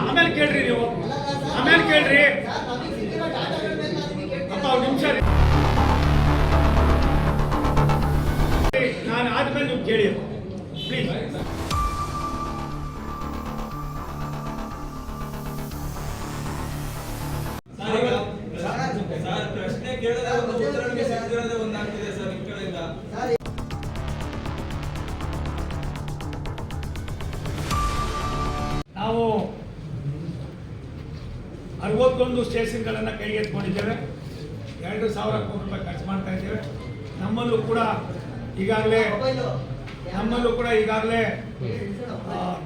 ಆಮೇಲೆ ಕೇಳ್ರಿ ನೀವು. ಆಮೇಲೆ ಕೇಳ್ರಿ. ನಾನು ಆದ್ಮೇಲೆ ನೀವು ಕೇಳಿ ಪ್ಲೀಸ್ ಸರ್ ಪ್ರಶ್ನೆ ಕೇಳಿದ್ರೆ ಅರವತ್ತೊಂದು ಸ್ಟೇಷನ್ಗಳನ್ನು ಕೈಗೆತ್ತಿಕೊಂಡಿದ್ದೇವೆ. ಎರಡು ಸಾವಿರ ಕೋಟಿ ರೂಪಾಯಿ ಖರ್ಚು ಮಾಡ್ತಾ ಇದ್ದೇವೆ. ನಮ್ಮಲ್ಲೂ ಕೂಡ ಈಗಾಗಲೇ ನಮ್ಮಲ್ಲೂ ಕೂಡ ಈಗಾಗಲೇ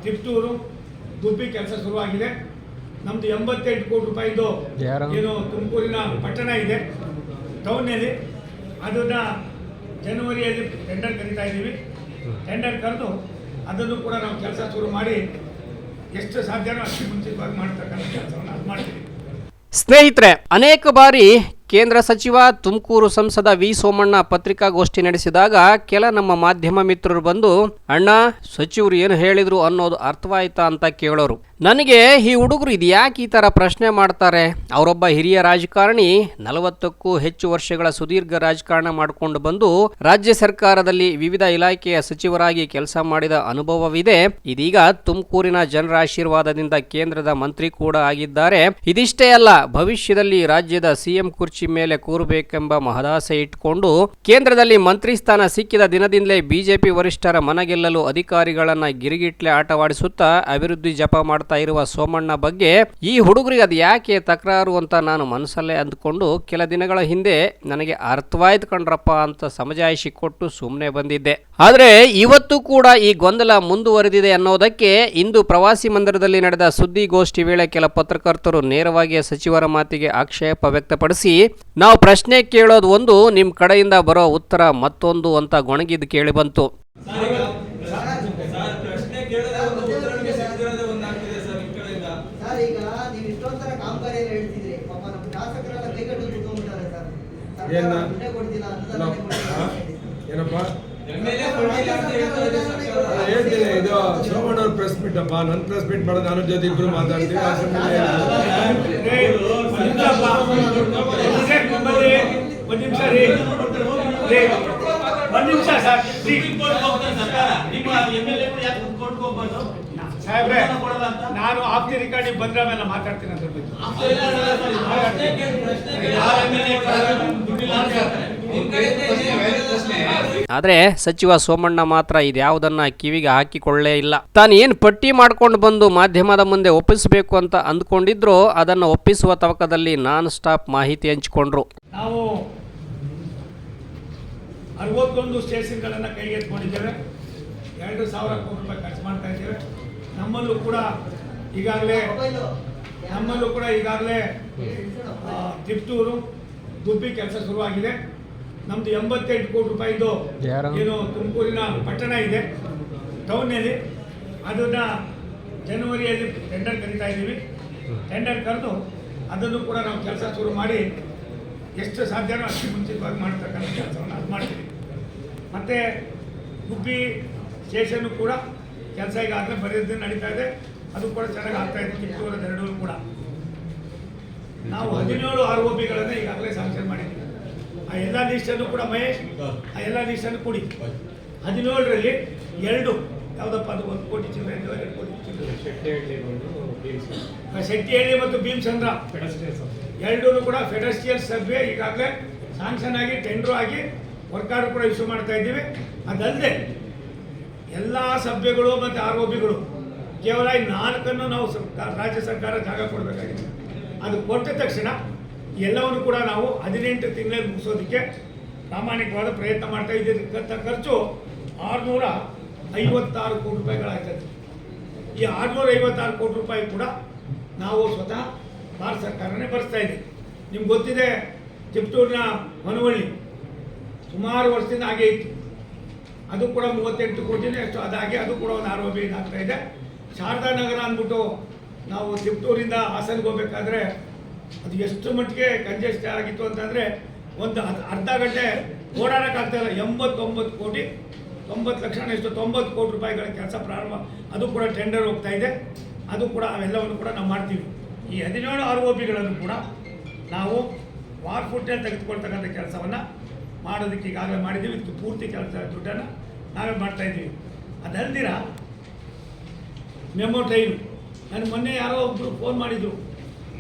ತಿಪ್ಟೂರು ಗುಬ್ಬಿ ಕೆಲಸ ಶುರುವಾಗಿದೆ. ನಮ್ಮದು ಎಂಬತ್ತೆಂಟು ಕೋಟಿ ರೂಪಾಯಿದು ಏನು ತುಮಕೂರಿನ ಪಟ್ಟಣ ಇದೆ ಟೌನಲ್ಲಿ ಅದನ್ನು ಜನವರಿಯಲ್ಲಿ ಟೆಂಡರ್ ಕರಿತಾ ಇದ್ದೀವಿ. ಟೆಂಡರ್ ಕರೆದು ಅದನ್ನು ಕೂಡ ನಾವು ಕೆಲಸ ಶುರು ಮಾಡಿ ಎಷ್ಟು ಸಾಧ್ಯನೋ ಅಷ್ಟು ಮುಂಚಿತವಾಗಿ ಮಾಡ್ತಕ್ಕಂಥ ಕೆಲಸವನ್ನು ಅದು ಮಾಡ್ತೀವಿ. ಸ್ನೇಹಿತರೆ, ಅನೇಕ ಬಾರಿ ಕೇಂದ್ರ ಸಚಿವ ತುಮಕೂರು ಸಂಸದ ವಿ ಸೋಮಣ್ಣ ಪತ್ರಿಕಾಗೋಷ್ಠಿ ನಡೆಸಿದಾಗ ಕೆಲ ನಮ್ಮ ಮಾಧ್ಯಮ ಮಿತ್ರರು ಬಂದು, ಅಣ್ಣ, ಸಚಿವರು ಏನು ಹೇಳಿದ್ರು ಅನ್ನೋದು ಅರ್ಥವಾಯ್ತಾ? ಅಂತ ಕೇಳೋರು. ನನಗೆ ಈ ಹುಡುಗರು ಇದು ಯಾಕೆ ಈ ಥರ ಪ್ರಶ್ನೆ ಮಾಡ್ತಾರೆ? ಅವರೊಬ್ಬ ಹಿರಿಯ ರಾಜಕಾರಣಿ ನಲವತ್ತಕ್ಕೂ ಹೆಚ್ಚು ವರ್ಷಗಳ ಸುದೀರ್ಘ ರಾಜಕಾರಣ ಮಾಡಿಕೊಂಡು ಬಂದು ರಾಜ್ಯ ಸರ್ಕಾರದಲ್ಲಿ ವಿವಿಧ ಇಲಾಖೆಯ ಸಚಿವರಾಗಿ ಕೆಲಸ ಮಾಡಿದ ಅನುಭವವಿದೆ. ಇದೀಗ ತುಮಕೂರಿನ ಜನರ ಆಶೀರ್ವಾದದಿಂದ ಕೇಂದ್ರದ ಮಂತ್ರಿ ಕೂಡ ಆಗಿದ್ದಾರೆ. ಇದಿಷ್ಟೇ ಅಲ್ಲ, ಭವಿಷ್ಯದಲ್ಲಿ ರಾಜ್ಯದ ಸಿಎಂ ಕುರ್ಚಿ ಮೇಲೆ ಕೂರಬೇಕೆಂಬ ಮಹದಾಸೆ ಇಟ್ಟುಕೊಂಡು ಕೇಂದ್ರದಲ್ಲಿ ಮಂತ್ರಿ ಸ್ಥಾನ ಸಿಕ್ಕಿದ ದಿನದಿಂದಲೇ ಬಿಜೆಪಿ ವರಿಷ್ಠರ ಮನಗೆಲ್ಲಲು ಅಧಿಕಾರಿಗಳನ್ನ ಗಿರಿಗಿಟ್ಲೆ ಆಟವಾಡಿಸುತ್ತಾ ಅಭಿವೃದ್ಧಿ ಜಪ ಮಾಡ್ತಾ ಇರುವ ಸೋಮಣ್ಣ ಬಗ್ಗೆ ಈ ಹುಡುಗರಿಗೆ ಅದು ಯಾಕೆ ತಕರಾರು ಅಂತ ನಾನು ಮನಸ್ಸಲ್ಲೇ ಅಂದ್ಕೊಂಡು ಕೆಲ ದಿನಗಳ ಹಿಂದೆ ನನಗೆ ಅರ್ಥವಾಯ್ತು ಕಣ್ರಪ್ಪ ಅಂತ ಸಮಜಾಯಿಷಿ ಕೊಟ್ಟು ಸುಮ್ಮನೆ ಬಂದಿದ್ದೆ. ಆದರೆ ಇವತ್ತು ಕೂಡ ಈ ಗೊಂದಲ ಮುಂದುವರೆದಿದೆ ಅನ್ನೋದಕ್ಕೆ ಇಂದು ಪ್ರವಾಸಿ ಮಂದಿರದಲ್ಲಿ ನಡೆದ ಸುದ್ದಿಗೋಷ್ಠಿ ವೇಳೆ ಕೆಲ ಪತ್ರಕರ್ತರು ನೇರವಾಗಿ ಸಚಿವರ ಮಾತಿಗೆ ಆಕ್ಷೇಪ ವ್ಯಕ್ತಪಡಿಸಿ, ನಾವು ಪ್ರಶ್ನೆ ಕೇಳೋದು ಒಂದು ನಿಮ್ಮ ಕಡೆಯಿಂದ ಬರೋ ಉತ್ತರ ಮತ್ತೊಂದು ಅಂತ ಗೊಣಗಿದ್ದು ಕೇಳಿಬಂತು ಸರ್ ಈಗ ಸರ್ ಪ್ರಶ್ನೆ ಕೇಳಿದ್ರೆ ಒಂದು ಉತ್ತರಕ್ಕೆ ಸಿಗ್ತಿರೋದೇ ಒಂದಾಗ್ತಿದೆ ಸರ್ ನಿಮ್ ಕಡೆಯಿಂದ ಸರ್ ಈಗ ನೀವು ಇಷ್ಟೊಂದರ ಕಾಮಗಾರಿ ಎಲ್ಲ ಹೇಳ್ತಿದ್ರಿ ಪಾಪ ನಮ್ಮ ಶಾಸಕರೆಲ್ಲ ಕೈಗಟ್ಟು ಕುತ್ಕೊಂಡ್ಬಿಟ್ಟಾರೆ ಸರ್ ಸರ್ಕಾರ ಏನ್ನ? ದುಡ್ಡೇ ಕೊಡ್ತಿಲ್ಲ ಅನುದಾನ ನಾವು- ಕೊಡ್ತಿಲ್ಲ ಹಾ? ಅಂತ ಹೇಳಿ. ಏನಪ್ಪ? ಹೇಳ್ತೀನಿ. ಇದು ಅವ್ರ ಪ್ರೆಸ್ ಮೀಟ್ ಅಪ್ಪ. ನನ್ನ ಪ್ರೆಸ್ ಮೀಟ್ ಮಾಡೋದು ನಾನು ಜೊತೆ ಇಬ್ರು ಮಾತಾಡ್ತೀವಿ. ಒಂದು ಏನಿಲ್ಲ. ಏ, ಒಂದ್ ನಿಮಿಷ ಸರ್ ಒಂದ್ ನಿಮಿಷ ರೀ ರೀ, ಒಂದ್ ಯಾಕೆ ರೀ. ಸಾಹೇಬ್ರೆ ನಾನು ಆಪ್ತಿ ರೆಕಾರ್ಡಿಂಗ್ ಬಂದ್ರೆ ಆಮೇಲೆ ಮಾತಾಡ್ತೀನಿ ಅದ್ರ ಬಗ್ಗೆ. ಆದರೆ ಸಚಿವ ಸೋಮಣ್ಣ ಮಾತ್ರ ಇದ್ಯಾವುದನ್ನ ಕಿವಿಗೆ ಹಾಕಿಕೊಳ್ಳೇ ಇಲ್ಲ. ತಾನು ಏನು ಪಟ್ಟಿ ಮಾಡ್ಕೊಂಡು ಬಂದು ಮಾಧ್ಯಮದ ಮುಂದೆ ಒಪ್ಪಿಸಬೇಕು ಅಂತ ಅಂದ್ಕೊಂಡಿದ್ರು ಅದನ್ನು ಒಪ್ಪಿಸುವ ತವಕದಲ್ಲಿ ನಾನ್ ಸ್ಟಾಪ್ ಮಾಹಿತಿ ಹಂಚಿಕೊಂಡ್ರು. ನಾವು ಅರವತ್ತೊಂದು ಸ್ಟೇಷನ್ಗಳನ್ನು ಕೈಗೆತ್ಕೊಂಡಿದ್ದೇವೆ ಎರಡು ಸಾವಿರ ಕೋಟಿ ರೂಪಾಯಿ ಖರ್ಚು ಮಾಡ್ತಾ ಇದ್ದೇವೆ. ನಮ್ಮಲ್ಲೂ ಕೂಡ ಈಗಾಗಲೇ ನಮ್ಮಲ್ಲೂ ಕೂಡ ಈಗಾಗಲೇ ತಿಪ್ತೂರು ದುಬ್ಬಿ ಕೆಲಸ ಶುರುವಾಗಿದೆ. ನಮ್ಮದು ಎಂಬತ್ತೆಂಟು ಕೋಟಿ ರೂಪಾಯಿದು ಏನು ತುಮಕೂರಿನ ಪಟ್ಟಣ ಇದೆ ಟೌನಲ್ಲಿ ಅದನ್ನು ಜನವರಿಯಲ್ಲಿ ಟೆಂಡರ್ ಕರಿತಾ ಇದ್ದೀವಿ. ಟೆಂಡರ್ ಕರೆದು ಅದನ್ನು ಕೂಡ ನಾವು ಕೆಲಸ ಶುರು ಮಾಡಿ ಎಷ್ಟು ಸಾಧ್ಯನೋ ಅಷ್ಟು ಮುಂಚಿತವಾಗಿ ಮಾಡ್ತಕ್ಕಂಥ ಕೆಲಸವನ್ನು ಅದು ಮಾಡ್ತೀವಿ. ಮತ್ತು ಗುಬ್ಬಿ ಸ್ಟೇಷನ್ನು ಕೂಡ ಕೆಲಸ ಈಗಾಗಲೇ ಬರೆಯೋದು ನಡೀತಾ ಇದೆ. ಅದು ಕೂಡ ಚೆನ್ನಾಗಿ ಆಗ್ತಾ ಇದೆ. ಕಿತ್ತೂರ ಎರಡೂ ಕೂಡ. ನಾವು ಹದಿನೇಳು ಆರ್ ಒ ಪಿಗಳನ್ನು ಈಗಾಗಲೇ ಸಾಂಕ್ಷನ್ ಮಾಡಿದ್ದೀವಿ ಆ ಎಲ್ಲ ಲಿಸ್ಟನ್ನು ಕೂಡ ಮಹೇಶ್ ಆ ಎಲ್ಲ ಲಿಸ್ಟನ್ನು ಕೊಡಿ. ಹದಿನೇಳರಲ್ಲಿ ಎರಡು ಯಾವುದಪ್ಪ ಅದು ಒಂದು ಕೋಟಿ ಚಿಲ್ಲರೆ ಎರಡು ಕೋಟಿ ಚಿಲ್ಲರೆ. ಶೆಟ್ಟಿಹಳ್ಳಿ ಮತ್ತು ಭೀಮಚಂದ್ರ ಎರಡೂ ಕೂಡ ಫೆಡಸ್ಟಿಯಲ್ ಸರ್ವೆ ಈಗಾಗಲೇ ಸ್ಯಾಂಕ್ಷನ್ ಆಗಿ ಟೆಂಡರ್ ಆಗಿ ವರ್ಕ್ ಆರ್ಡರ್ ಕೂಡ ಇಶ್ಯೂ ಮಾಡ್ತಾ ಇದ್ದೀವಿ. ಅದಲ್ಲದೆ ಎಲ್ಲ ಸಭ್ಯಗಳು ಮತ್ತು ಆರ್ ಒ ಬಿಗಳು ಕೇವಲ ನಾಲ್ಕನ್ನು ನಾವು ರಾಜ್ಯ ಸರ್ಕಾರ ಜಾಗ ಕೊಡಬೇಕಾಗಿದೆ. ಅದು ಕೊಟ್ಟ ತಕ್ಷಣ ಎಲ್ಲವನ್ನು ಕೂಡ ನಾವು ಹದಿನೆಂಟು ತಿಂಗಳಲ್ಲಿ ಮುಗಿಸೋದಕ್ಕೆ ಪ್ರಾಮಾಣಿಕವಾದ ಪ್ರಯತ್ನ ಮಾಡ್ತಾ ಖರ್ಚು- ಖರ್ಚು ಆರುನೂರ ಐವತ್ತಾರು ಕೋಟಿ ರೂಪಾಯಿಗಳಾಗ್ತದೆ ಈ ಆರುನೂರ ಐವತ್ತಾರು ಕೋಟಿ ರೂಪಾಯಿ ಕೂಡ ನಾವು ಸ್ವತಃ ಭಾರತ ಸರ್ಕಾರನೇ ಭರಿಸ್ತಾ ಇದೆ ನಿಮ್ಗೆ ಗೊತ್ತಿದೆ, ಚಿಪ್ಟೂರಿನ ಮನವಳ್ಳಿ ಸುಮಾರು ವರ್ಷದಿಂದ ಹಾಗೆ ಇತ್ತು. ಅದು ಕೂಡ ಮೂವತ್ತೆಂಟು ಕೋಟಿನೇ ಅಷ್ಟು, ಅದಾಗಿ ಅದು ಕೂಡ ಒಂದು ಆರೋಪಿ ಏನಾಗ್ತಾ ಇದೆ. ಶಾರದಾ ನಗರ ಅಂದ್ಬಿಟ್ಟು ನಾವು ತಿಪ್ಟೂರಿಂದ ಹಾಸನ್ಗೆ ಹೋಗ್ಬೇಕಾದ್ರೆ ಅದು ಎಷ್ಟು ಮಟ್ಟಿಗೆ ಕಂಜೆಸ್ಟ್ ಆಗಿತ್ತು ಅಂತಂದರೆ ಒಂದು ಅರ್ಧ- ಗಂಟೆ ಓಡಾಡೋಕ್ಕಾಗ್ತಾಯಿಲ್ಲ ಎಂಬತ್ತೊಂಬತ್ತು ಕೋಟಿ, ತೊಂಬತ್ತು ಲಕ್ಷ ಎಷ್ಟು ತೊಂಬತ್ತು ಕೋಟಿ ರೂಪಾಯಿಗಳ ಕೆಲಸ ಪ್ರಾರಂಭ. ಅದು ಕೂಡ ಟೆಂಡರ್ ಹೋಗ್ತಾ ಇದೆ. ಅದು ಕೂಡ ಅವೆಲ್ಲವನ್ನು ಕೂಡ ನಾವು ಮಾಡ್ತೀವಿ. ಈ ಹದಿನೇಳು ಆರ್ ಒ ಪಿಗಳನ್ನು ಕೂಡ ನಾವು ವಾರ್ ಫುಟ್ಟಲ್ಲಿ ತೆಗೆದುಕೊಳ್ತಕ್ಕಂಥ ಕೆಲಸವನ್ನು ಮಾಡೋದಕ್ಕೆ ಈಗಾಗಲೇ ಮಾಡಿದ್ದೀವಿ. ಇದು ಪೂರ್ತಿ ಕೆಲಸ, ದುಡ್ಡನ್ನು ನಾವೇ ಮಾಡ್ತಾ ಇದ್ದೀವಿ. ಅದಲ್ದಿರ ಮೆಮೋ ಟ್ರೈನು ನಾನು ಮೊನ್ನೆ ಯಾರೋ ಒಬ್ಬರು ಫೋನ್ ಮಾಡಿದರು.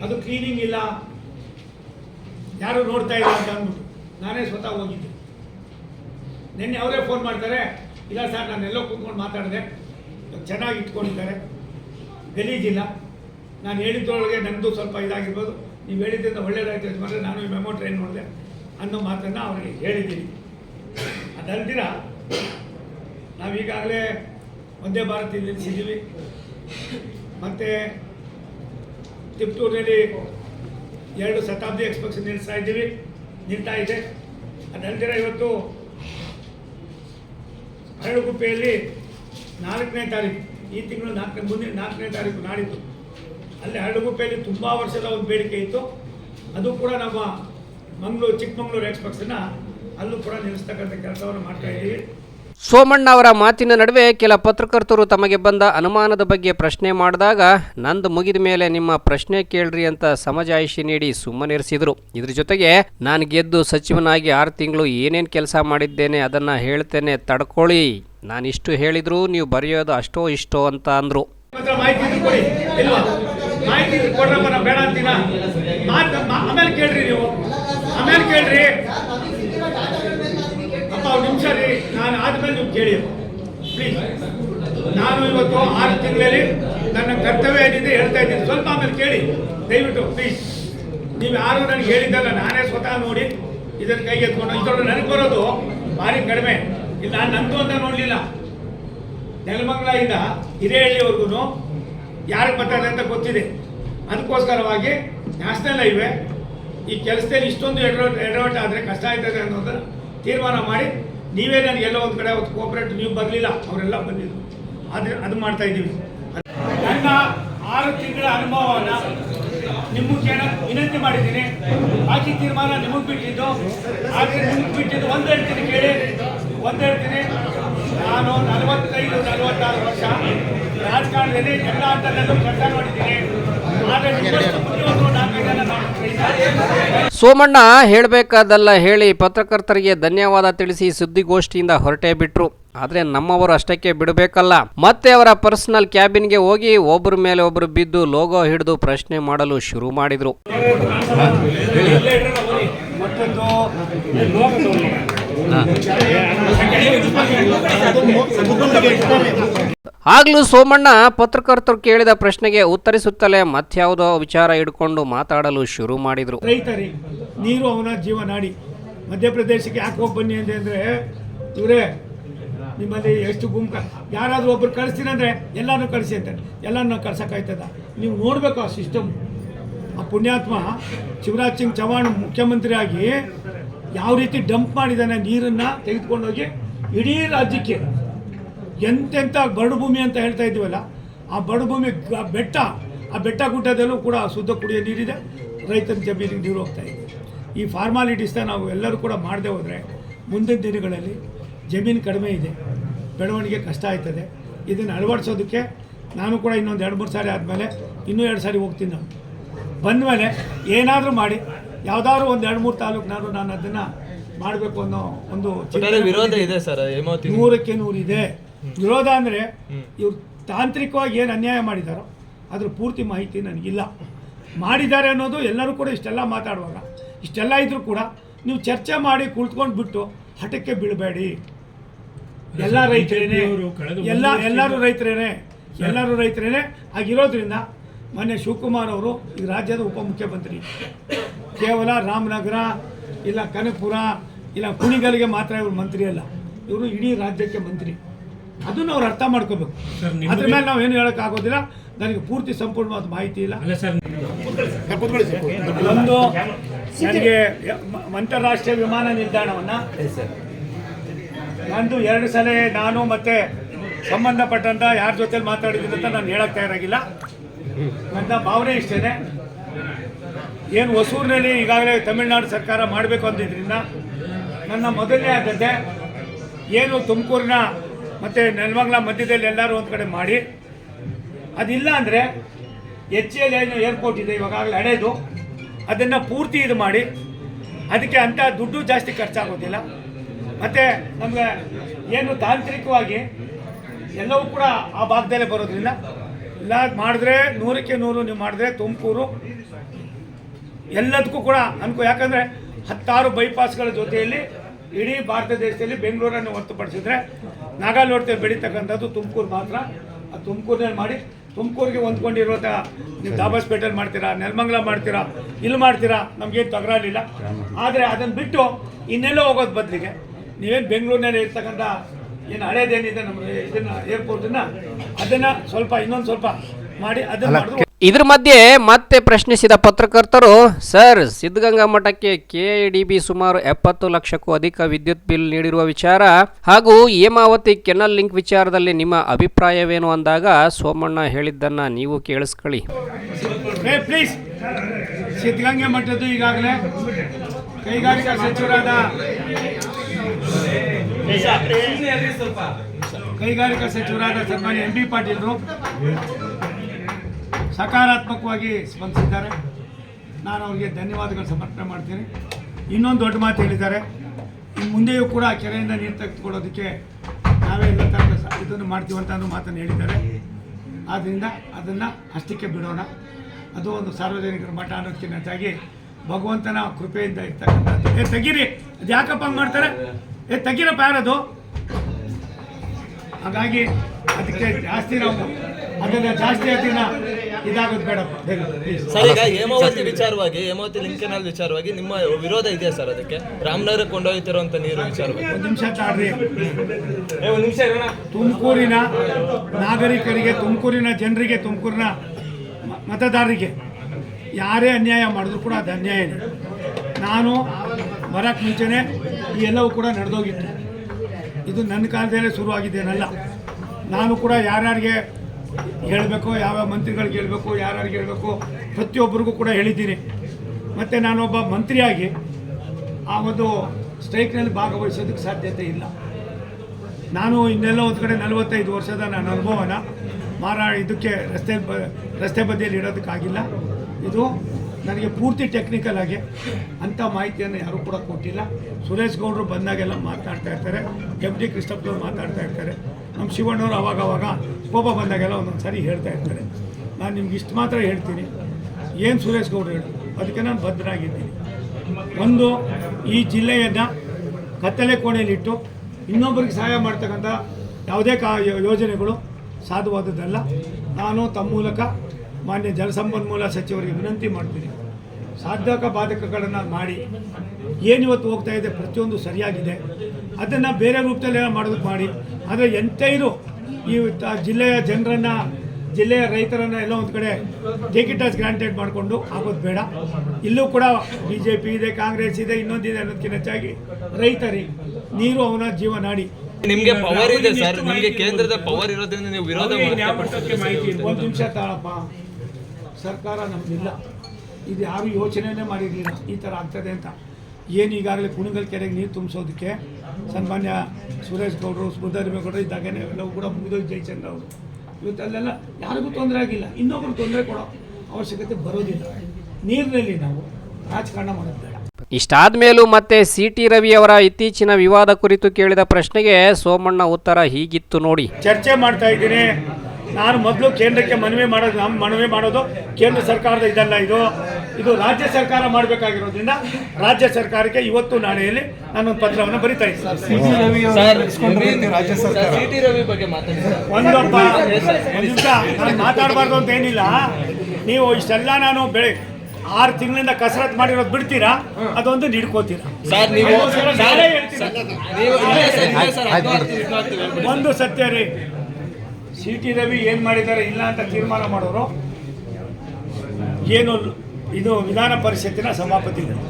ಅದು ಕ್ಲೀನಿಂಗ್ ಇಲ್ಲ. ಯಾರು ನೋಡ್ತಾ ಇಲ್ಲ ಅಂತ ಅಂದ್ಬಿಟ್ಟು. ನಾನೇ ಸ್ವತಃ ಹೋಗಿದ್ದೆ. ನಿನ್ನೆ ಅವರೇ ಫೋನ್ ಮಾಡ್ತಾರೆ. ಇಲ್ಲ ಸರ್, ನಾನು ಎಲ್ಲೋ ಕೂತ್ಕೊಂಡು ಮಾತಾಡಿದೆ. ಚೆನ್ನಾಗಿ ಇಟ್ಕೊಂಡಿದ್ದಾರೆ. ಗಲೀಜಿಲ್ಲ ನಾನು ಹೇಳಿದ್ದೊಳಗೆ ನನ್ನದು ಸ್ವಲ್ಪ ಇದಾಗಿರ್ಬೋದು. ನೀವು ಹೇಳಿದ್ದರಿಂದ ಒಳ್ಳೇದಾಯ್ತು. ಮಾಡಿದ್ರೆ ನಾನು ಈ ಮೆಮೊ ಟ್ರೈನ್ ನೋಡಿದೆ. ಅನ್ನೋ ಮಾತನ್ನು ಅವರಿಗೆ ಹೇಳಿದ್ದೀನಿ. ಅದಲ್ದಿರ ನಾವೀಗಾಗಲೇ ಒಂದೇ ಭಾರತ ನಿಲ್ಲಿಸಿದ್ದೀವಿ ಮತ್ತು ತಿಪ್ಟೂರಿನಲ್ಲಿ ಎರಡು ಶತಾಬ್ದಿ ಎಕ್ಸ್ಪ್ರೆಸ್ ನಿಲ್ಲಿಸ್ತಾ ಇದ್ದೀವಿ, ನಿಲ್ತಾ ಇದೆ. ಅದಲ್ದಿರ ಇವತ್ತು ಹರಳುಗುಪ್ಪೆಯಲ್ಲಿ ನಾಲ್ಕನೇ ತಾರೀಕು, ಈ ತಿಂಗಳು ನಾಲ್ಕನೇ ಮುಂದಿನ, ನಾಲ್ಕನೇ ತಾರೀಕು ನಾಡಿದ್ದು. ಅಲ್ಲಿ ಹರಳುಗುಪ್ಪೆಯಲ್ಲಿ ತುಂಬ ವರ್ಷದ ಒಂದು ಬೇಡಿಕೆ ಇತ್ತು. ಅದು ಕೂಡ ನಮ್ಮ ಮಂಗಳೂರು ಚಿಕ್ಕಮಂಗ್ಳೂರು ಎಕ್ಸ್ಪ್ರೆಸ್ಸನ್ನು ಅಲ್ಲೂ ಕೂಡ ನಿಲ್ಲಿಸ್ತಕ್ಕಂಥ ಕೆಲಸವನ್ನು ಮಾಡ್ತಾ ಇದ್ದೀವಿ. ಸೋಮಣ್ಣ ಅವರ ಮಾತಿನ ನಡುವೆ ಕೆಲ ಪತ್ರಕರ್ತರು ತಮಗೆ ಬಂದ ಅನುಮಾನದ ಬಗ್ಗೆ ಪ್ರಶ್ನೆ ಮಾಡಿದಾಗ ನಂದು ಮುಗಿದ ಮೇಲೆ ನಿಮ್ಮ ಪ್ರಶ್ನೆ ಕೇಳ್ರಿ ಅಂತ ಸಮಜಾಯಿಷಿ ನೀಡಿ ಸುಮ್ಮನಿರಿಸಿದರು ಇದ್ರ ಜೊತೆಗೆ ನಾನು ಗೆದ್ದು ಸಚಿವನಾಗಿ ಆರು ತಿಂಗಳು ಏನೇನು ಕೆಲಸ ಮಾಡಿದ್ದೇನೆ ಅದನ್ನು ಹೇಳ್ತೇನೆ ತಡ್ಕೊಳ್ಳಿ. ನಾನು ಇಷ್ಟು ಹೇಳಿದ್ರು ನೀವು ಬರೆಯೋದು ಅಷ್ಟೋ ಇಷ್ಟೋ ಅಂತ ಅಂದರು. ಮಾಹಿತಿ ಕೇಳ್ರಿ ಕೇಳ್ರಿ. ನಾನು ನಿಮಗೆ ಅಪ್ಪ ನಿಮಿಷ ರೀ. ನಾನು ಆದ್ಮೇಲೆ ನೀವು ಕೇಳಿ. ಪ್ಲೀಸ್ ನಾನು ಇವತ್ತು ಆರು ತಿಂಗಳಲ್ಲಿ ನನ್ನ ಕರ್ತವ್ಯ ಏನಿದೆ ಹೇಳ್ತಾ ಇದ್ದೀನಿ. ಸ್ವಲ್ಪ ಆಮೇಲೆ ಕೇಳಿ. ದಯವಿಟ್ಟು ಪ್ಲೀಸ್ ನೀವು ಯಾರು ನನಗೆ ಹೇಳಿದ್ದಲ್ಲ, ನಾನೇ ಸ್ವತಃ ನೋಡಿ ಇದನ್ನ ಕೈಗೆ ಎತ್ಕೊಂಡು ಇದ್ರೊಳಗೆ ನನಗೆ ಬರೋದು ಭಾರಿ ಕಡಿಮೆ. ಇಲ್ಲ ನಾನು ನಂದು ಅಂತ ನೋಡಲಿಲ್ಲ. ನೆಲಮಂಗಲದಿಂದ ಹಿರೇಹಳ್ಳಿವರೆಗೂ ಯಾರಿಗೆ ಬರ್ತಾರೆ ಅಂತ ಗೊತ್ತಿದೆ. ಅದಕ್ಕೋಸ್ಕರವಾಗಿ ನ್ಯಾಷನಲ್ ಹೈವೇ ಈ ಕೆಲಸದಲ್ಲಿ ಇಷ್ಟೊಂದು ಎಡವಟ್ ಎಡವಟ್ ಆದರೆ ಕಷ್ಟ ಆಯ್ತದೆ ಅನ್ನೋದನ್ನು ತೀರ್ಮಾನ ಮಾಡಿ ನೀವೇ ನನಗೆ ಎಲ್ಲೋ ಒಂದು ಕಡೆ ಅವತ್ತು ಕೋಆಪರೇಟ್ ನೀವು ಬರಲಿಲ್ಲ, ಅವರೆಲ್ಲ ಬಂದಿದ್ರು. ಆದರೆ ಅದು ಮಾಡ್ತಾ ಇದ್ದೀವಿ. ನನ್ನ ಆರು ತಿಂಗಳ ಅನುಭವವನ್ನು ನಿಮ್ಮ ಕೇಳ ವಿನಂತಿ ಮಾಡಿದ್ದೀನಿ. ಬಾಕಿ ತೀರ್ಮಾನ ನಿಮಗೆ ಬಿಟ್ಟಿದ್ದು. ಆದರೆ ನಿಮಗೆ ಬಿಟ್ಟಿದ್ದು ಒಂದು ಹೇಳ್ತೀನಿ ಕೇಳಿ. ಒಂದು ಹೇಳ್ತೀನಿ ನಾನು ನಲವತ್ತೈದು, ನಲವತ್ತಾರು ವರ್ಷ ರಾಜಕಾರಣದಲ್ಲಿ ಎಲ್ಲ ಹಂತದಲ್ಲೂ ಕೆಲಸ ಮಾಡಿದ್ದೀನಿ. ಸೋಮಣ್ಣ ಹೇಳಬೇಕಾದಲ್ಲ ಹೇಳಿ ಪತ್ರಕರ್ತರಿಗೆ ಧನ್ಯವಾದ ತಿಳಿಸಿ ಸುದ್ದಿಗೋಷ್ಠಿಯಿಂದ ಹೊರಟೇ ಬಿಟ್ರು. ಆದರೆ ನಮ್ಮವರು ಅಷ್ಟಕ್ಕೆ ಬಿಡಬೇಕಲ್ಲ. ಮತ್ತೆ ಅವರ ಪರ್ಸನಲ್ ಕ್ಯಾಬಿನ್ಗೆ ಹೋಗಿ ಒಬ್ಬರ ಮೇಲೆ ಒಬ್ಬರು ಬಿದ್ದು ಲೋಗೋ ಹಿಡಿದು ಪ್ರಶ್ನೆ ಮಾಡಲು ಶುರು ಮಾಡಿದ್ರು. ಆಗ್ಲೂ ಸೋಮಣ್ಣ ಪತ್ರಕರ್ತರು ಕೇಳಿದ ಪ್ರಶ್ನೆಗೆ ಉತ್ತರಿಸುತ್ತಲೇ ಮತ್ಯಾವುದೋ ವಿಚಾರ ಹಿಡ್ಕೊಂಡು ಮಾತಾಡಲು ಶುರು ಮಾಡಿದ್ರು. ರೈತರಿ, ನೀರು ಅವನ ಜೀವನಾಡಿ ಮಧ್ಯಪ್ರದೇಶಕ್ಕೆ ಯಾಕೆ ಹೋಗಿ ಬನ್ನಿ ಅಂತ ಅಂದರೆ, ಇವರೇ, ನಿಮ್ಮಲ್ಲಿ ಎಷ್ಟು ಗುಂಪ, ಯಾರಾದರೂ ಒಬ್ರು ಕಳಿಸ್ತೀನಿ ಅಂದರೆ ಎಲ್ಲನೂ ಕಳಿಸಿ ಅಂತಾರೆ. ಎಲ್ಲನೂ ಕಳ್ಸೋಕ್ಕಾಯ್ತದ ನೀವು ನೋಡಬೇಕು ಆ ಸಿಸ್ಟಮ್ ಆ ಪುಣ್ಯಾತ್ಮ ಶಿವರಾಜ್ ಸಿಂಗ್ ಚೌಹಾಣ್ ಮುಖ್ಯಮಂತ್ರಿಯಾಗಿ ಯಾವ ರೀತಿ ಡಂಪ್ ಮಾಡಿದ್ದಾನೆ ನೀರನ್ನು ತೆಗೆದುಕೊಂಡೋಗಿ ಇಡೀ ರಾಜ್ಯಕ್ಕೆ ಎಂತೆಂಥ ಬರಡು ಭೂಮಿ ಅಂತ ಹೇಳ್ತಾ ಇದ್ದೀವಲ್ಲ ಆ ಬರಡು ಭೂಮಿ ಬೆಟ್ಟ ಆ ಬೆಟ್ಟ ಗುಡ್ಡದಲ್ಲೂ ಕೂಡ ಶುದ್ಧ ಕುಡಿಯೋ ನೀರಿದೆ ರೈತನ ಜಮೀನಿಗೆ ನೀರು ಹೋಗ್ತಾ ಇದೆ. ಈ ಫಾರ್ಮಾಲಿಟೀಸ್ನ ನಾವು ಎಲ್ಲರೂ ಕೂಡ ಮಾಡದೆ ಹೋದರೆ ಮುಂದಿನ ದಿನಗಳಲ್ಲಿ ಜಮೀನು ಕಡಿಮೆ ಇದೆ ಬೆಳವಣಿಗೆ ಕಷ್ಟ ಆಯ್ತದೆ. ಇದನ್ನು ಅಳವಡಿಸೋದಕ್ಕೆ ನಾನು ಕೂಡ ಇನ್ನೊಂದು ಎರಡು ಮೂರು ಸಾರಿ ಆದಮೇಲೆ ಇನ್ನೂ ಎರಡು ಸಾರಿ ಹೋಗ್ತೀನಿ ನಾನು. ಬಂದಮೇಲೆ ಏನಾದರೂ ಮಾಡಿ ಯಾವುದಾದ್ರು ಒಂದು ಎರಡು ಮೂರು ತಾಲೂಕಿನಾದ್ರು ನಾನು ಅದನ್ನು ಮಾಡಬೇಕು ಅನ್ನೋ ಒಂದು ವಿರೋಧ ಇದೆ ಸರ್ ನೂರಕ್ಕೆ ನೂರಿದೆ. ವಿರೋಧ ಅಂದರೆ ಇವ್ರು ತಾಂತ್ರಿಕವಾಗಿ ಏನು ಅನ್ಯಾಯ ಮಾಡಿದಾರೋ ಅದ್ರ ಪೂರ್ತಿ ಮಾಹಿತಿ ನನಗಿಲ್ಲ. ಮಾಡಿದ್ದಾರೆ ಅನ್ನೋದು ಎಲ್ಲರೂ ಕೂಡ ಇಷ್ಟೆಲ್ಲ ಮಾತಾಡುವಾಗ ಇಷ್ಟೆಲ್ಲ ಇದ್ರೂ ಕೂಡ ನೀವು ಚರ್ಚೆ ಮಾಡಿ ಕುಳಿತುಕೊಂಡು ಬಿಟ್ಟು ಹಠಕ್ಕೆ ಬೀಳಬೇಡಿ. ಎಲ್ಲ ರೈತರೇನೆ ಎಲ್ಲ ಎಲ್ಲರೂ ರೈತರೇನೆ ಎಲ್ಲರೂ ರೈತರೇನೆ ಆಗಿರೋದ್ರಿಂದ ಮೊನ್ನೆ ಶಿವಕುಮಾರ್ ಅವರು ಈ ರಾಜ್ಯದ ಉಪಮುಖ್ಯಮಂತ್ರಿ. ಕೇವಲ ರಾಮನಗರ ಇಲ್ಲ ಕನಕಪುರ ಇಲ್ಲ ಕುಣಿಗಲ್ಗೆ ಮಾತ್ರ ಇವರು ಮಂತ್ರಿ ಅಲ್ಲ. ಇವರು ಇಡೀ ರಾಜ್ಯಕ್ಕೆ ಮಂತ್ರಿ. ಅದನ್ನು ಅವ್ರು ಅರ್ಥ ಮಾಡ್ಕೋಬೇಕು. ಅದ್ರ ಮೇಲೆ ನಾವು ಏನು ಹೇಳೋಕ್ಕಾಗೋದಿಲ್ಲ ನನಗೆ ಪೂರ್ತಿ ಸಂಪೂರ್ಣವಾದ ಮಾಹಿತಿ ಇಲ್ಲ. ಒಂದು ನನಗೆ ಅಂತಾರಾಷ್ಟ್ರೀಯ ವಿಮಾನ ನಿಲ್ದಾಣವನ್ನು ನಂದು ಎರಡು ಸಲ ನಾನು ಮತ್ತೆ ಸಂಬಂಧಪಟ್ಟಂತ ಯಾರ ಜೊತೆಲಿ ಮಾತಾಡಿದ್ದೀನಿ ಅಂತ ನಾನು ಹೇಳಕ್ ತಯಾರಾಗಿಲ್ಲ. ನನ್ನ ಭಾವನೆ ಇಷ್ಟೇನೆ. ಏನು ಹೊಸೂರಿನಲ್ಲಿ ಈಗಾಗಲೇ ತಮಿಳುನಾಡು ಸರ್ಕಾರ ಮಾಡಬೇಕು ಅಂದಿದ್ರಿಂದ ನನ್ನ ಮೊದಲನೇ ಆದ್ಯತೆ ಏನು ತುಮಕೂರಿನ ಮತ್ತು ನೆಲಮಂಗ್ಲ ಮಧ್ಯದಲ್ಲಿ ಎಲ್ಲರೂ ಒಂದು ಕಡೆ ಮಾಡಿ. ಅದಿಲ್ಲ ಅಂದರೆ ಎಚ್ ಎಲ್ ಏನು ಏರ್ಪೋರ್ಟ್ ಇದೆ ಇವಾಗಲೇ ಹಳೆಯದು ಅದನ್ನು ಪೂರ್ತಿ ಇದು ಮಾಡಿ. ಅದಕ್ಕೆ ಅಂತ ದುಡ್ಡು ಜಾಸ್ತಿ ಖರ್ಚಾಗೋದಿಲ್ಲ. ಮತ್ತು ನಮಗೆ ಏನು ತಾಂತ್ರಿಕವಾಗಿ ಎಲ್ಲವೂ ಕೂಡ ಆ ಭಾಗದಲ್ಲೇ ಬರೋದ್ರಿಂದ ಇಲ್ಲ ಮಾಡಿದ್ರೆ ನೂರಕ್ಕೆ ನೂರು, ನೀವು ಮಾಡಿದ್ರೆ ತುಮಕೂರು. ಎಲ್ಲದಕ್ಕೂ ಕೂಡ ಅನುಕೂಲ. ಯಾಕಂದರೆ ಹತ್ತಾರು ಬೈಪಾಸ್ಗಳ ಜೊತೆಯಲ್ಲಿ ಇಡೀ ಭಾರತ ದೇಶದಲ್ಲಿ ಬೆಂಗಳೂರನ್ನು ಹೊರತುಪಡಿಸಿದ್ರೆ ನಾಗಾಲೋಟದಲ್ಲಿ ಬೆಳೀತಕ್ಕಂಥದ್ದು ತುಮಕೂರು ಮಾತ್ರ. ಆ ತುಮಕೂರಿನಲ್ಲಿ ಮಾಡಿ ತುಮಕೂರಿಗೆ ಹೊಂದ್ಕೊಂಡಿರುವಂಥ ನೀವು ದಾಬಾಸ್ಪೇಟೆಲ್ಲಿ ಮಾಡ್ತೀರಾ ನೆಲಮಂಗಲ ಮಾಡ್ತೀರಾ ಇಲ್ಲಿ ಮಾಡ್ತೀರಾ ನಮಗೇನು ತಗರಾಲಿಲ್ಲ ಆದರೆ ಅದನ್ನು ಬಿಟ್ಟು ಇನ್ನೆಲ್ಲೋ ಹೋಗೋದು ಬದಲಿಗೆ ನೀವೇನು ಬೆಂಗಳೂರಿನಲ್ಲಿ ಇರ್ತಕ್ಕಂಥ ಏನು ಹಳೇದೇನಿದೆ ನಮ್ಮ ಇದನ್ನು ಏರ್ಪೋರ್ಟನ್ನು ಅದನ್ನು ಸ್ವಲ್ಪ ಇನ್ನೊಂದು ಸ್ವಲ್ಪ ಮಾಡಿ ಅದನ್ನು ಮಾಡಿದ್ರು ಇದ್ರ ಮಧ್ಯೆ ಮತ್ತೆ ಪ್ರಶ್ನಿಸಿದ ಪತ್ರಕರ್ತರು, ಸರ್, ಸಿದ್ಧಗಂಗಾ ಮಠಕ್ಕೆ ಕೆಐಡಿಬಿ ಸುಮಾರು ಎಪ್ಪತ್ತು ಲಕ್ಷಕ್ಕೂ ಅಧಿಕ ವಿದ್ಯುತ್ ಬಿಲ್ ನೀಡಿರುವ ವಿಚಾರ ಹಾಗೂ ಹೇಮಾವತಿ ಕೆನಲ್ ಲಿಂಕ್ ವಿಚಾರದಲ್ಲಿ ನಿಮ್ಮ ಅಭಿಪ್ರಾಯವೇನು ಅಂದಾಗ ಸೋಮಣ್ಣ ಹೇಳಿದ್ದನ್ನ ನೀವು ಕೇಳಿಸ್ಕೊಳ್ಳಿ. ಸಿದ್ಧಗಂಗೆ ಮಠದ್ದು ಈಗಾಗಲೇ ಕೈಗಾರಿಕಾ ಸಚಿವರಾದ ಕೈಗಾರಿಕಾ ಸಚಿವರಾದ ಸನ್ಮಾನ್ಯ ಎಂ ಬಿ ಪಾಟೀಲರು ಸಕಾರಾತ್ಮಕವಾಗಿ ಸ್ಪಂದಿಸಿದ್ದಾರೆ. ನಾನು ಅವರಿಗೆ ಧನ್ಯವಾದಗಳು ಸಮರ್ಪಣೆ ಮಾಡ್ತೀನಿ. ಇನ್ನೊಂದು ದೊಡ್ಡ ಮಾತು ಹೇಳಿದ್ದಾರೆ. ಮುಂದೆಯೂ ಕೂಡ ಕೆರೆಯಿಂದ ನೀರು ತೆಗೆದುಕೊಳ್ಳೋದಕ್ಕೆ ನಾವೇ ಥರದ ಇದನ್ನು ಮಾಡ್ತೀವಿ ಅಂತ ಅನ್ನೋ ಮಾತನ್ನು ಹೇಳಿದ್ದಾರೆ. ಆದ್ದರಿಂದ ಅದನ್ನು ಅಷ್ಟಕ್ಕೆ ಬಿಡೋಣ. ಅದು ಒಂದು ಸಾರ್ವಜನಿಕರ ಮಠ ಅನ್ನೋದಕ್ಕಿಂತ ಹೆಚ್ಚಾಗಿ ಭಗವಂತನ ಕೃಪೆಯಿಂದ ಇರ್ತಕ್ಕಂಥದ್ದು. ಏ, ತೆಗೀರಿ. ಅದು ಯಾಕಪ್ಪ ಹಂಗೆ ಮಾಡ್ತಾರೆ? ಏ, ತೆಗೀರಪ್ಪ ಯಾರದು? ಹಾಗಾಗಿ ಅದಕ್ಕೆ ಜಾಸ್ತಿ ನಾವು, ಅದನ್ನು ಜಾಸ್ತಿ ಅದನ್ನ ಇದಾಗೋದು ಬೇಡಪ್ಪ. ಸರ್ ಈಗ ಹೇಮಾವತಿ ವಿಚಾರವಾಗಿ ಹೇಮಾವತಿ ಲಿಂಕ್ ಕೆನಾಲ್ ವಿಚಾರವಾಗಿ ನಿಮ್ಮ ವಿರೋಧ ಇದೆಯಾ ಸರ್ ಅದಕ್ಕೆ? ರಾಮನಗರ ಕೊಂಡೊಯ್ತಿರುವಂತ ನೀರು ವಿಚಾರವಾಗಿ. ಒಂದು ನಿಮಿಷ ತಾಡ್ರಿ ಏ, ಒಂದ್ ನಿಮಿಷ ತುಮಕೂರಿನ ನಾಗರಿಕರಿಗೆ ತುಮಕೂರಿನ ಜನರಿಗೆ ತುಮಕೂರಿನ ಮತದಾರರಿಗೆ ಯಾರೇ ಅನ್ಯಾಯ ಮಾಡಿದ್ರು ಕೂಡ ಅದು ಅನ್ಯಾಯನೇ ನಾನು ಬರೋಕ್ಕೆ ಮುಂಚೆನೇ ಈ ಎಲ್ಲವೂ ಕೂಡ ನಡೆದೋಗಿತ್ತು. ಇದು ನನ್ನ ಕಾಲದಲ್ಲೇ ಶುರುವಾಗಿದ್ದೇನಲ್ಲ. ನಾನು ಕೂಡ ಯಾರ್ಯಾರಿಗೆ ಹೇಳಬೇಕು, ಯಾವ ಮಂತ್ರಿಗಳಿಗೆ ಹೇಳಬೇಕು ಯಾರ್ಯಾರಿಗೆ ಹೇಳಬೇಕು, ಪ್ರತಿಯೊಬ್ಬರಿಗೂ ಕೂಡ ಹೇಳಿದ್ದೀನಿ. ಮತ್ತು ನಾನೊಬ್ಬ ಮಂತ್ರಿಯಾಗಿ ಆ ಒಂದು ಸ್ಟ್ರೈಕ್ನಲ್ಲಿ ಭಾಗವಹಿಸೋದಕ್ಕೆ ಸಾಧ್ಯತೆ ಇಲ್ಲ. ನಾನು ಇನ್ನೆಲ್ಲ ಒಂದು ಕಡೆ ನಲವತ್ತೈದು ವರ್ಷದ ನನ್ನ ಅನುಭವನ ಮಾರಾ ಇದಕ್ಕೆ ರಸ್ತೆ ಬ, ರಸ್ತೆ ಬದಿಯಲ್ಲಿ ಇಡೋದಕ್ಕಾಗಿಲ್ಲ. ಇದು ನನಗೆ ಪೂರ್ತಿ ಟೆಕ್ನಿಕಲ್ ಆಗಿ ಅಂಥ ಮಾಹಿತಿಯನ್ನು ಯಾರೂ ಕೂಡ ಕೊಟ್ಟಿಲ್ಲ. ಸುರೇಶ್ ಗೌಡರು ಬಂದಾಗೆಲ್ಲ ಮಾತಾಡ್ತಾ ಇರ್ತಾರೆ. ಎಂ ಡಿ ಕೃಷ್ಣಪ್ಪನವ್ರು ಮಾತಾಡ್ತಾ ಇರ್ತಾರೆ. ನಮ್ಮ ಶಿವಣ್ಣವರು ಅವಾಗ ಕೋಪ ಬಂದಾಗೆಲ್ಲ ಒಂದೊಂದು ಸಾರಿ ಹೇಳ್ತಾ ಇರ್ತಾರೆ. ನಾನು ನಿಮ್ಗೆ ಇಷ್ಟು ಮಾತ್ರ ಹೇಳ್ತೀನಿ. ಏನು ಸುರೇಶ್ ಗೌಡ್ರು ಹೇಳಿ, ಅದಕ್ಕೆ ನಾನು ಭದ್ರಾಗಿದ್ದೀನಿ ಒಂದು, ಈ ಜಿಲ್ಲೆಯನ್ನು ಕತ್ತಲೆ ಕೋಣೆಯಲ್ಲಿಟ್ಟು ಇನ್ನೊಬ್ಬರಿಗೆ ಸಹಾಯ ಮಾಡ್ತಕ್ಕಂಥ ಯಾವುದೇ ಕಾ ಯೋಜನೆಗಳು ಸಾಧುವಾದದ್ದಲ್ಲ, ನಾನು ತಮ್ಮ ಮೂಲಕ ಮಾನ್ಯ ಜಲಸಂಪನ್ಮೂಲ ಸಚಿವರಿಗೆ ವಿನಂತಿ ಮಾಡ್ತೀನಿ. ಸಾಧಕ ಬಾಧಕಗಳನ್ನು ಮಾಡಿ. ಏನಿವತ್ತು ಹೋಗ್ತಾ ಇದೆ ಪ್ರತಿಯೊಂದು ಸರಿಯಾಗಿದೆ. ಅದನ್ನು ಬೇರೆ ರೂಪದಲ್ಲಿ ಮಾಡೋದಕ್ಕೆ ಮಾಡಿ. ಆದರೆ ಎಂಥೈದು ಈ ತ- ಜಿಲ್ಲೆಯ ಜನರನ್ನು ಜಿಲ್ಲೆಯ ರೈತರನ್ನು ಎಲ್ಲ ಒಂದು ಕಡೆ ಟೇಕ್ ಇಟ್ ಗ್ರಾಂಟೆಡ್ ಮಾಡಿಕೊಂಡು ಆಗೋದು ಬೇಡ. ಇಲ್ಲೂ ಕೂಡ ಬಿ ಜೆ ಪಿ ಇದೆ ಕಾಂಗ್ರೆಸ್ ಇದೆ ಇನ್ನೊಂದಿದೆ ಅನ್ನೋದಕ್ಕಿಂತ ಹೆಚ್ಚಾಗಿ ರೈತರಿ ನೀರು ಅವನ ಜೀವನಾಡಿ ನಿಮಗೆ ಪವರ್ ಇದೆ ಸರ್ ನಿಮಗೆ ಕೇಂದ್ರದ ಪವರ್ ಇರೋದ್ರಿಂದ ನೀವು ವಿರೋಧ. ಒಂದು ನಿಮಿಷ ತಾಳಪ್ಪ. ಸರ್ಕಾರ ನಮ್ದಿಲ್ಲ. ಇದು ಯಾರು ಯೋಚನೆನೇ ಮಾಡಿರಲಿಲ್ಲ. ಈ ಥರ ಆಗ್ತದೆ ಅಂತ. ಏನು ಈಗಾಗಲೇ ಕುಣಿಗಲ್ ಕೆರೆಗೆ ನೀರು ತುಂಬಿಸೋದಕ್ಕೆ ಸನ್ಮಾನ್ಯ ಸುರೇಶ್ ಗೌಡರು ಸುಧರ್ಮೇಗೌಡರು ಇದ್ದಾಗೇನೆ ಎಲ್ಲವೂ ಕೂಡ ಮುಗಿದೋಗಿ ಜಯಚಂದ್ರ ಅವರು. ಇವತ್ತಲ್ಲೆಲ್ಲ ಯಾರಿಗೂ ತೊಂದರೆ ಆಗಿಲ್ಲ. ಇನ್ನೊಬ್ರು ತೊಂದರೆ ಕೊಡೋ ಅವಶ್ಯಕತೆ ಬರೋದಿಲ್ಲ. ನೀರಿನಲ್ಲಿ ನಾವು ರಾಜಕಾರಣ ಮಾಡೋದು ಬೇಡ. ಇಷ್ಟಾದ ಮೇಲೂ ಮತ್ತೆ ಸಿ ಟಿ ರವಿ ಅವರ ಇತ್ತೀಚಿನ ವಿವಾದ ಕುರಿತು ಕೇಳಿದ ಪ್ರಶ್ನೆಗೆ ಸೋಮಣ್ಣ ಉತ್ತರ ಹೀಗಿತ್ತು ನೋಡಿ. ಚರ್ಚೆ ಮಾಡ್ತಾ ಇದ್ದೀನಿ. ನಾನು ಮೊದಲು ಕೇಂದ್ರಕ್ಕೆ ಮನವಿ ಮಾಡೋದು ನಮ್ಮ ಮನವಿ ಮಾಡೋದು ಕೇಂದ್ರ ಸರ್ಕಾರದ ಇದಲ್ಲ ಇದು. ಇದು ರಾಜ್ಯ ಸರ್ಕಾರ ಮಾಡಬೇಕಾಗಿರೋದ್ರಿಂದ ರಾಜ್ಯ ಸರ್ಕಾರಕ್ಕೆ ಇವತ್ತು ನಾಳೆಯಲ್ಲಿ ನಾನೊಂದು ಪತ್ರವನ್ನು ಬರಿತಾ ಇದ್ದೀನಿ. ಸರ್ ಸಿ ಟಿ ರವಿ ಬಗ್ಗೆ ಮಾತಾಡಿ ಸರ್. ಒಂದೊಬ್ಬ ಒಂದು ನಿಮಿಷ ನಾನು ಮಾತಾಡಬಾರ್ದು ಅಂತ ಏನಿಲ್ಲ. ನೀವು ಇಷ್ಟೆಲ್ಲ ನಾನು ಬೆಳೆ ಆರು ತಿಂಗಳಿಂದ ಕಸರತ್ತು ಮಾಡಿರೋದು ಬಿಡ್ತೀರಾ? ಅದೊಂದು ನೀಡ್ಕೋತೀರಾ. ಒಂದು ಸತ್ಯ ರೀ. ಸಿ ಟಿ ರವಿ ಏನು ಮಾಡಿದ್ದಾರೆ ಇಲ್ಲ ಅಂತ ತೀರ್ಮಾನ ಮಾಡೋರು, ಏನು ಇದು ವಿಧಾನ ಪರಿಷತ್ತಿನ ಸಭಾಪತಿಗಳು.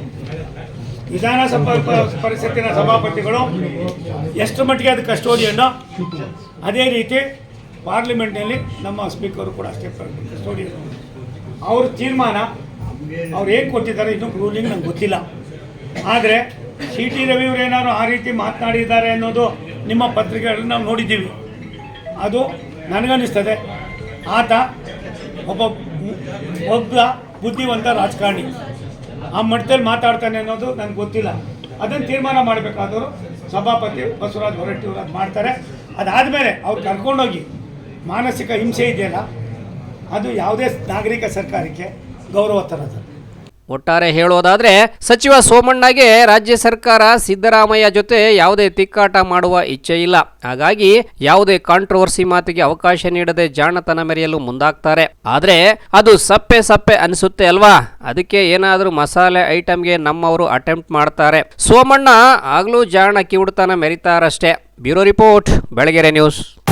ವಿಧಾನ ಸಭಾ ಪರಿಷತ್ತಿನ ಸಭಾಪತಿಗಳು ಎಷ್ಟು ಮಟ್ಟಿಗೆ ಅದು ಕಸ್ಟೋಡಿಯನ್ನು ಅದೇ ರೀತಿ ಪಾರ್ಲಿಮೆಂಟ್ನಲ್ಲಿ ನಮ್ಮ ಸ್ಪೀಕರು ಕೂಡ ಅಷ್ಟೇ ಕಸ್ಟೋಡಿಯನ್ ಅವ್ರ ತೀರ್ಮಾನ ಅವ್ರು ಏನು ಕೊಟ್ಟಿದ್ದಾರೆ ಇನ್ನೂ ರೂಲಿಂಗ್ ನಂಗೆ ಗೊತ್ತಿಲ್ಲ. ಆದರೆ ಸಿ ಟಿ ರವಿಯವರು ಏನಾದ್ರು ಆ ರೀತಿ ಮಾತನಾಡಿದ್ದಾರೆ ಅನ್ನೋದು ನಿಮ್ಮ ಪತ್ರಿಕೆಗಳಲ್ಲಿ ನಾವು ನೋಡಿದ್ದೀವಿ. ಅದು ನನಗನ್ನಿಸ್ತದೆ. ಆತ ಒಬ್ಬ ಒಬ್ಬ ಬುದ್ಧಿವಂತ ರಾಜಕಾರಣಿ. ಆ ಮಟ್ಟದಲ್ಲಿ ಮಾತಾಡ್ತಾನೆ ಅನ್ನೋದು ನನಗೆ ಗೊತ್ತಿಲ್ಲ. ಅದನ್ನು ತೀರ್ಮಾನ ಮಾಡಬೇಕಾದವರು ಸಭಾಪತಿ ಬಸವರಾಜ್ ಹೊರಟ್ಟಿಯವರು ಅದು ಮಾಡ್ತಾರೆ. ಅದಾದಮೇಲೆ ಅವ್ರು ಕರ್ಕೊಂಡೋಗಿ ಮಾನಸಿಕ ಹಿಂಸೆ ಇದೆಯಲ್ಲ, ಅದು ಯಾವುದೇ ನಾಗರಿಕ ಸರ್ಕಾರಕ್ಕೆ ಗೌರವ ತರೋದು ಒಟ್ಟಾರೆ ಹೇಳೋದಾದ್ರೆ ಸಚಿವ ಸೋಮಣ್ಣಗೆ ರಾಜ್ಯ ಸರ್ಕಾರ ಸಿದ್ದರಾಮಯ್ಯ ಜೊತೆ ಯಾವುದೇ ತಿಕ್ಕಾಟ ಮಾಡುವ ಇಚ್ಛೆ ಇಲ್ಲ. ಹಾಗಾಗಿ ಯಾವುದೇ ಕಾಂಟ್ರವರ್ಸಿ ಮಾತಿಗೆ ಅವಕಾಶ ನೀಡದೆ ಜಾಣತನ ಮೆರೆಯಲು ಮುಂದಾಗ್ತಾರೆ. ಆದ್ರೆ, ಅದು ಸಪ್ಪೆ ಸಪ್ಪೆ ಅನಿಸುತ್ತೆ ಅಲ್ವಾ? ಅದಕ್ಕೆ ಏನಾದರೂ ಮಸಾಲೆ ಐಟಮ್ಗೆ ನಮ್ಮವರು ಅಟೆಂಪ್ಟ್ ಮಾಡ್ತಾರೆ. ಸೋಮಣ್ಣ ಆಗಲೂ ಜಾಣ ಕಿವುಡ್ತನ ಮೆರಿತಾರಷ್ಟೇ. Bureau report, Belagere news.